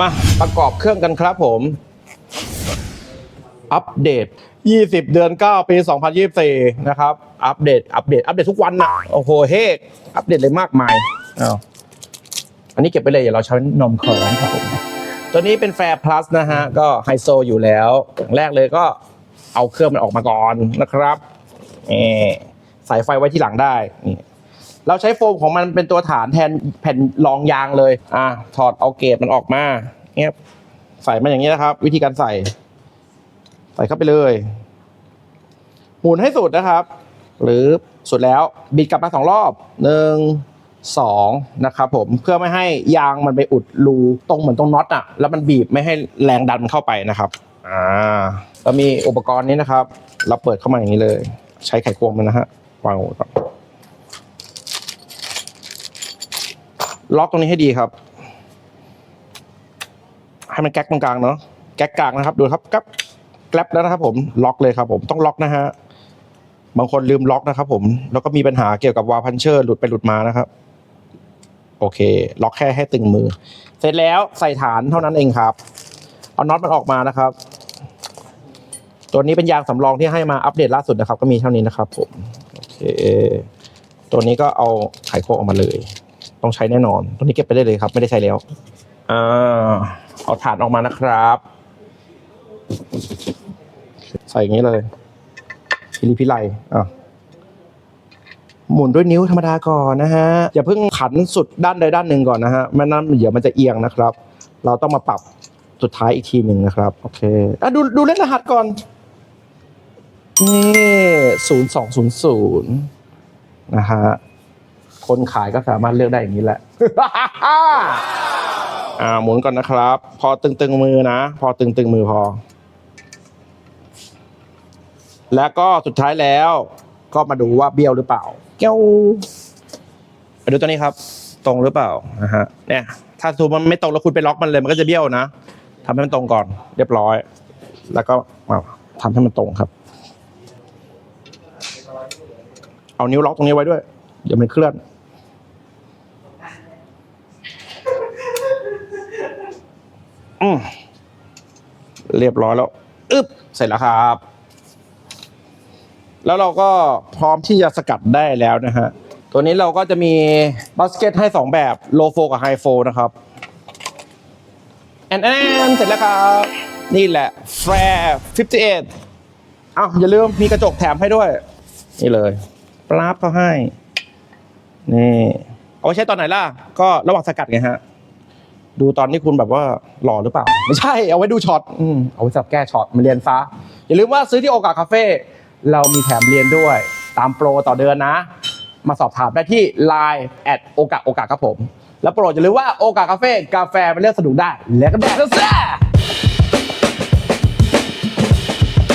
มาประกอบเครื่องกันครับผม อัปเดต 20 เดือน 9 ปี 2024 นะครับ อัปเดต อัปเดต อัปเดตทุกวันนะโอ้โห เฮกอัปเดตเลยมากมายอ้าวอันนี้เก็บไปเลยอย่าเราใช้นมของครับผมตัวนี้เป็นแฟร์พลัสนะฮะ ก็ไฮโซอยู่แล้วอย่างแรกเลยก็เอาเครื่องมันออกมาก่อนนะครับนี่ใส่ไฟไว้ที่หลังได้นี่ เราใช้โฟมของมันเป็นตัวฐานแทนแผ่นรองยางเลย อะถอดเอาเกรดมันออกมาเงี้ยใส่มาอย่างนี้นะครับ วิธีการใส่ ใส่เข้าไปเลยหมุนให้สุดนะครับ หรือสุดแล้วบิดกลับมาสองรอบหนึ่งสองนะครับผมเพื่อไม่ให้ยางมันไปอุดรูตรงเหมือนตรงน็อตอะแล้วมันบีบไม่ให้แรงดันมันเข้าไปนะครับอ่าแล้วมีอุปกรณ์นี้นะครับ เราเปิดเข้ามาอย่างนี้เลย ใช้ไขควงมันนะฮะวางไว้ก่อน ล็อกตรงนี้ให้ดีครับให้มันแก๊กตรงกลางเนาะแก๊กกลางนะครับ ดูครับกับแกลบแล้วนะครับ ผมล็อกเลยครับ ผมต้องล็อกนะฮะบางคนลืมล็อกนะครับ ผมแล้วก็มีปัญหาเกี่ยวกับวาพันเชอร์หลุดไปหลุดมานะครับ โอเค ล็อกแค่ให้ตึงมือ เสร็จแล้วใส่ฐานเท่านั้นเองครับ เอาน็อตมันออกมานะครับ ตัวนี้เป็นยางสำรองที่ให้มาอัปเดตล่าสุดนะครับ ก็มีเท่านี้นะครับ ผมโอเค ตัวนี้ก็เอาไขควงออกมาเลย ต้องใช้แน่นอนตัวนี้เก็บไปได้เลยครับ ไม่ได้ใช้แล้วอ่าเอาฐานออกมานะครับ ใส่อย่างนี้เลยพิลิพิไลอะหมุนด้วยนิ้วธรรมดาก่อนนะฮะ อย่าเพิ่งขันสุดด้านใดด้านหนึ่งก่อนนะฮะไม่นั้นเดี๋ยวมันจะเอียงนะครับ เราต้องมาปรับสุดท้ายอีกทีหนึ่งนะครับ โอเคอะดูดูเลขรหัสก่อนนี่ศูนย์สองศูนย์ศูนย์นะฮะ คนขายก็สามารถเลือกได้อย่างนี้แหละ อ่าหมุนก่อนนะครับ พอตึงๆมือนะ พอตึงๆมือพอ แล้วก็สุดท้ายแล้ว ก็มาดูว่าเบี้ยวหรือเปล่าเกี้ยวไปดูตัวนี้ครับ ตรงหรือเปล่านะฮะเนี่ย ถ้าสมมติมันไม่ตรงแล้วคุณไปล็อกมันเลยมันก็จะเบี้ยวนะทำให้มันตรงก่อน เรียบร้อย แล้วก็มาทำให้มันตรงครับ เอานิ้วล็อกตรงนี้ไว้ด้วย เดี๋ยวมันเคลื่อน อืม เรียบร้อยแล้วอึ๊บเสร็จแล้วครับ แล้วเราก็พร้อมที่จะสกัดได้แล้วนะฮะ ตัวนี้เราก็จะมีบาสเกตให้ 2 แบบโลโฟกับไฮโฟนะครับแอนแอนเสร็จแล้วครับ นี่แหละแฟร์58อ้าวอย่าลืมมีกระจกแถมให้ด้วย นี่เลยปราบเขาให้ นี่ เอาไว้ใช้ตอนไหนล่ะ ก็ระหว่างสกัดไงฮะ ดูตอนที่คุณแบบว่าหล่อหรือเปล่า ไม่ใช่เอาไว้ดูช็อตอืมเอาไว้สำหรับแก้ช็อตมาเรียนซะอย่าลืมว่าซื้อที่โอกาสคาเฟ่เรามีแถมเรียนด้วยตามโปรต่อเดือนนะ มาสอบถามได้ที่ Line แอดโอกาสโอกาสครับผม แล้วโปรดอย่าลืมว่าโอกาสคาเฟ่กาแฟเป็นเรื่องสนุกได้ แล้วก็แดกแล้วแซ่